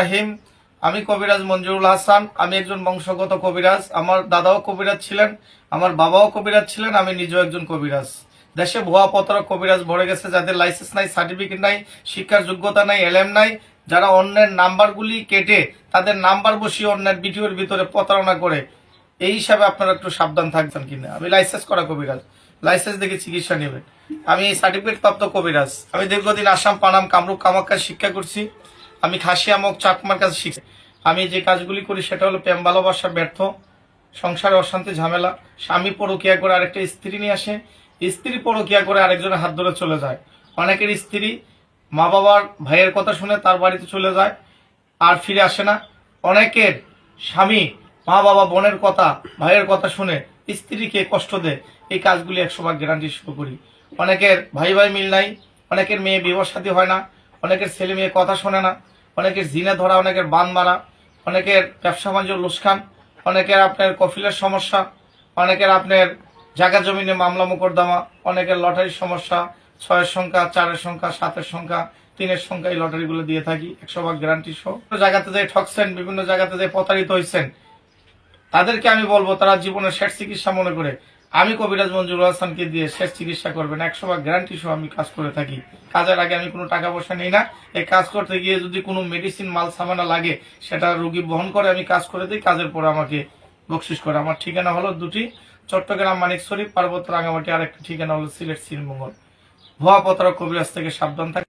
রাহিম, আমি কবিরাজ মঞ্জুরুল হাসান, আমি একজন বংশগত কবিরাজ। আমার দাদাও কবিরাজ ছিলেন, আমার বাবাও কবিরাজ ছিলেন, আমি নিজেও একজন কবিরাজ। দেশে ভুয়া পতরা কবিরাজ ভরে গেছে, যাদের লাইসেন্স নাই সার্টিফিকেট নাই, শিক্ষার যোগ্যতা নাই এলএম নাই, যারা অন্যের নাম্বারগুলি কেটে তাদের নাম্বার বসিয়ে অন্যের ভিডিওর ভিতরে প্রতারণা করে। এই হিসাবে আপনারা একটু সাবধান থাকবেন কিনা। আমি লাইসেন্স করা কবিরাজ। লাইসেন্স দেখে চিকিৎসা নেবেন। আমি সার্টিফিকেট প্রাপ্ত কবিরাজ। আমি দীর্ঘদিন আসাম, পানাম, কামরূপ কামাখ্যা শিক্ষা করছি। আমি খাসিয়ামক চাকমার কাছে শিখছি। আমি যে কাজগুলি করি সেটা হলো প্রেম, ভালোবাসা, ব্যর্থ, সংসারে অশান্তি, ঝামেলা। স্বামী পরকিয়া করে আরেকটা স্ত্রী নিয়ে আসে। স্ত্রী পরকিয়া করে আরেকজনের হাত ধরে চলে যায়। অনেকের স্ত্রী মা বাবার ভাইয়ের কথা শুনে তার বাড়িতে চলে যায়, আর ফিরে আসে না। অনেকের স্বামী মা বাবা বোনের কথা, ভাইয়ের কথা শুনে স্ত্রীকে কষ্ট দেয়। এই কাজগুলি একশো ভাগ গ্যারান্টি শুরু করি। অনেকের ভাই ভাই মিল নাই, অনেকের মেয়ে বিবাহ সাথী হয় না, অনেকের ছেলে মেয়ে কথা শোনে না অনেকের জিনে ধরা, অনেকের বান মারা, অনেকের ব্যবসা বাণিজ্য লুসখান অনেকের আপনার কফিলের সমস্যা, অনেকের আপনার জায়গা জমিনে মামলা মোকদ্দমা অনেকের লটারির সমস্যা, ছয়ের সংখ্যা, চারের সংখ্যা, সাতের সংখ্যা, তিনের সংখ্যা এই লটারিগুলো দিয়ে থাকি, একশো ভাগ গ্যারান্টি সহ। জায়গাতে যে ঠকছেন, বিভিন্ন জায়গাতে যে প্রতারিত হয়েছেন তাদেরকে আমি বলব, তারা জীবনের শেষ চিকিৎসা মনে করে আমি কবিরাজ মঞ্জুর হাসানকে দিয়ে শেষ চিকিৎসা করবেন। একশো ভাগ গ্যারান্টি সহ আমি কাজ করে থাকি। কাজের আগে আমি কোনো টাকা পয়সা নেই না। এই কাজ করতে গিয়ে যদি কোনো মেডিসিন মাল, সামানা লাগে, সেটা রোগী বহন করে আমি কাজ করে দিই, কাজের পর আমাকে বকশিস করে। আমার ঠিকানা হলো দুটি চট্টগ্রাম মানিক শরীফ, পার্বত্য রাঙামাটি আর একটা ঠিকানা হলো সিলেট, শ্রীমঙ্গল। ভুয়া পতরা কবিরাজ থেকে সাবধান থাকে।